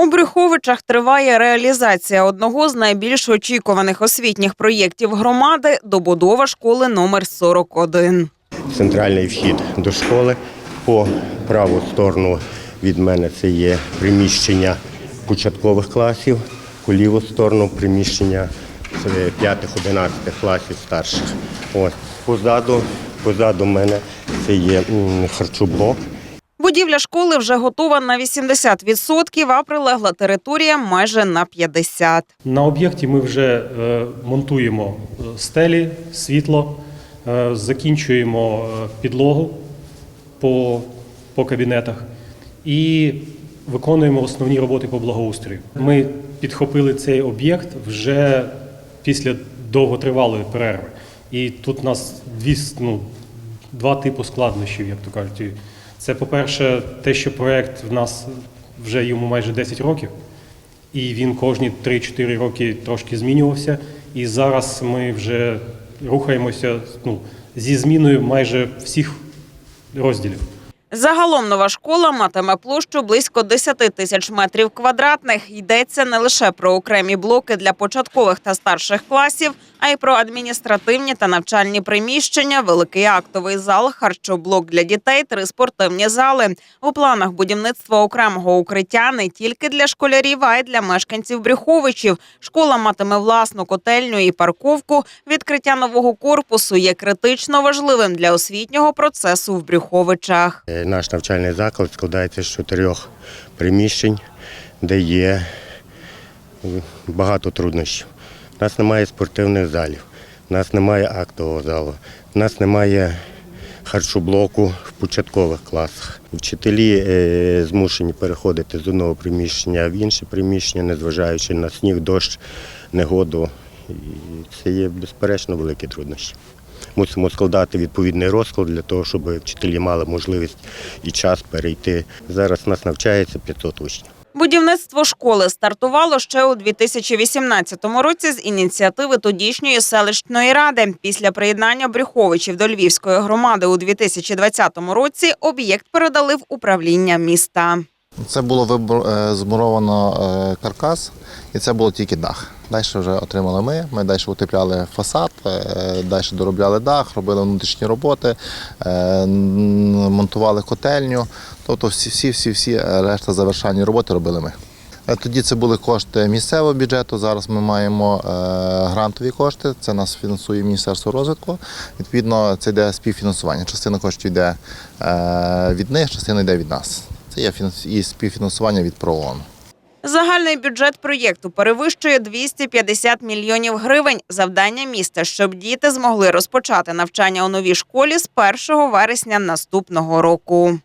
У Брюховичах триває реалізація одного з найбільш очікуваних освітніх проєктів громади добудова школи номер 41. центральний вхід до школи. По праву сторону від мене це є приміщення початкових класів, по ліву сторону приміщення 5-11 класів старших. Ось позаду, позаду мене це є харчоблок. Будівля школи вже готова на 80%, а прилегла територія майже на 50%. На об'єкті ми вже е, монтуємо е, стелі, світло, е, закінчуємо підлогу по, по кабінетах і виконуємо основні роботи по благоустрою. Ми підхопили цей об'єкт вже після довготривалої перерви. І тут у нас дві, ну, два типи складнощів, як то кажуть. Це, по-перше, те, що проєкт в нас вже йому майже 10 років і він кожні 3-4 роки трошки змінювався. І зараз ми вже рухаємося ну, зі зміною майже всіх розділів. Загалом нова школа матиме площу близько 10 тисяч метрів квадратних. Йдеться не лише про окремі блоки для початкових та старших класів, а й про адміністративні та навчальні приміщення, великий актовий зал, харчоблок для дітей, три спортивні зали. У планах будівництва окремого укриття не тільки для школярів, а й для мешканців Брюховичів. Школа матиме власну котельню і парковку. Відкриття нового корпусу є критично важливим для освітнього процесу в Брюховичах. Е, Наш навчальний заклад складається з чотирьох приміщень, де є багато труднощів. У нас немає спортивних залів, у нас немає актового залу, у нас немає харчоблоку в початкових класах. Вчителі е, змушені переходити з одного приміщення в інше приміщення, незважаючи на сніг, дощ, негоду. І це є безперечно великі труднощі. Мусимо складати відповідний розклад для того, щоб вчителі мали можливість і час перейти. Зараз нас навчається 500 учнів. Будівництво школи стартувало ще у 2018 році з ініціативи тодішньої селищної ради. Після приєднання Брюховичів до Львівської громади у 2020 році об'єкт передали в управління міста. Це було вибор- е, змуровано е, каркас, і це було тільки дах. Далі вже отримали ми. Ми далі утепляли фасад, е, далі доробляли дах, робили внутрішні роботи, е, монтували котельню. Тобто всі, всі, всі, всі решта завершальні роботи робили ми. Е, Тоді це були кошти місцевого бюджету. Зараз ми маємо грантові кошти. Це нас фінансує Міністерство розвитку. Відповідно, це йде співфінансування. Частина коштів йде від них, частина йде від нас. Це є і співфінансування від ПРООН. Загальний бюджет проєкту перевищує 250 мільйонів гривень. Завдання міста, щоб діти змогли розпочати навчання у новій школі з 1 вересня наступного року.